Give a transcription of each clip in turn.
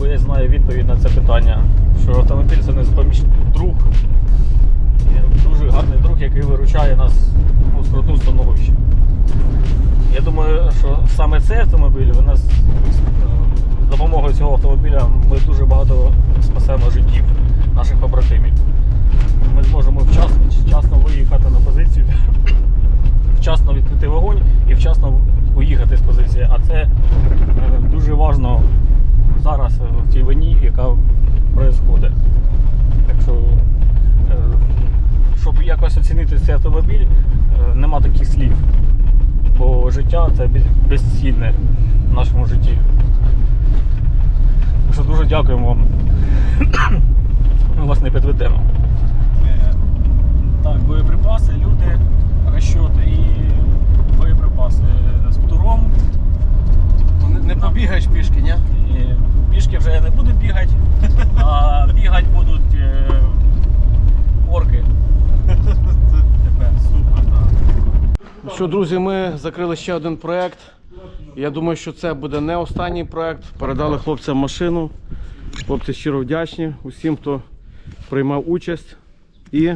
бо я знаю відповідь на це питання, що автомобіль це незапомічний друг. Дуже гарний друг, який виручає нас у скрутну становище. Я думаю, що саме цей автомобіль у нас е, з допомогою цього автомобіля ми дуже багато спасемо життів наших побратимів. Ми зможемо вчасно, вчасно виїхати на позицію, вчасно відкрити вогонь і вчасно уїхати з позиції. А це е, дуже важливо зараз е, в цій війні, яка відбувається. Так що, е, щоб якось оцінити цей автомобіль, е, нема таких слів. Бо життя це без- безцінне в нашому житті. Так що дуже дякуємо вам. Ми вас не підведемо. Е, Так, боєприпаси, люди, розчот і боєприпаси з туром. Не, не побігаєш пішки, ні? І пішки вже я не буду бігати, а бігати будуть е, орки. Тепер супер, так. Ну що, друзі, ми закрили ще один проект. Я думаю, що це буде не останній проект. Передали хлопцям машину. Хлопці щиро вдячні усім, хто приймав участь. І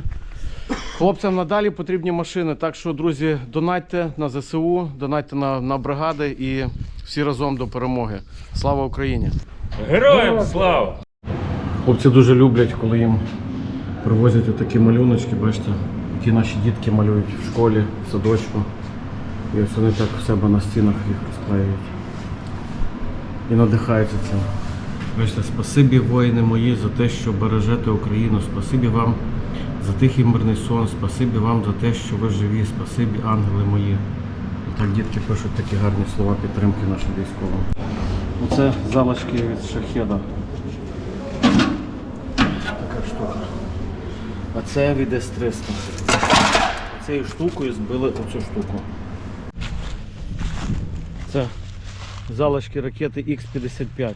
хлопцям надалі потрібні машини. Так що, друзі, донатьте на ЗСУ, донатьте на, на бригади і всі разом до перемоги. Слава Україні! Героям слава! Хлопці дуже люблять, коли їм привозять такі малюночки, бачите, які наші дітки малюють в школі, в садочку. І ось вони так в себе на стінах їх розклеюють. І надихаються цим. Бачите, спасибі, воїни мої, за те, що бережете Україну. Спасибі вам за тихий мирний сон, спасибі вам за те, що ви живі, спасибі, ангели мої. Так дітки пишуть такі гарні слова підтримки нашим військовим. Оце залишки від шахеда така штука. А це від С-300. Цією штукою збили оцю штуку. Це залишки ракети Х-55.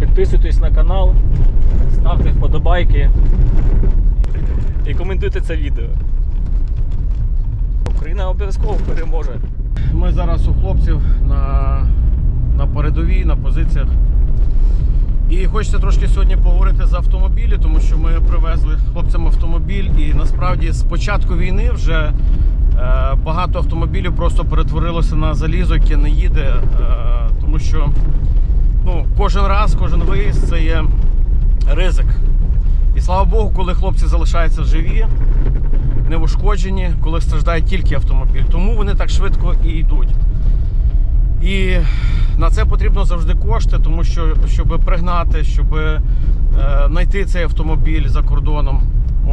Підписуйтесь на канал, ставте вподобайки і коментуйте це відео. Україна обов'язково переможе. Ми зараз у хлопців на, на передовій, на позиціях. І хочеться трошки сьогодні поговорити за автомобілі, тому що ми привезли хлопцям автомобіль, і насправді з початку війни вже е, багато автомобілів просто перетворилося на залізо, яке не їде, е, тому що ну, кожен раз, кожен виїзд це є ризик. І слава Богу, коли хлопці залишаються живі, не ушкоджені, коли страждає тільки автомобіль. Тому вони так швидко і йдуть. І на це потрібно завжди кошти, тому що щоб пригнати, щоб е, знайти цей автомобіль за кордоном.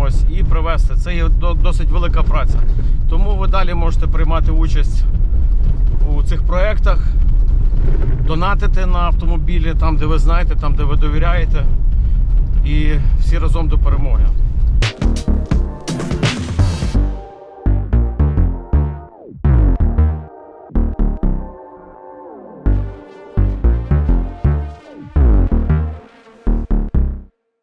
Ось і привезти. Це є досить велика праця. Тому ви далі можете приймати участь у цих проєктах, донатити на автомобілі там, де ви знаєте, там, де ви довіряєте. І всі разом до перемоги.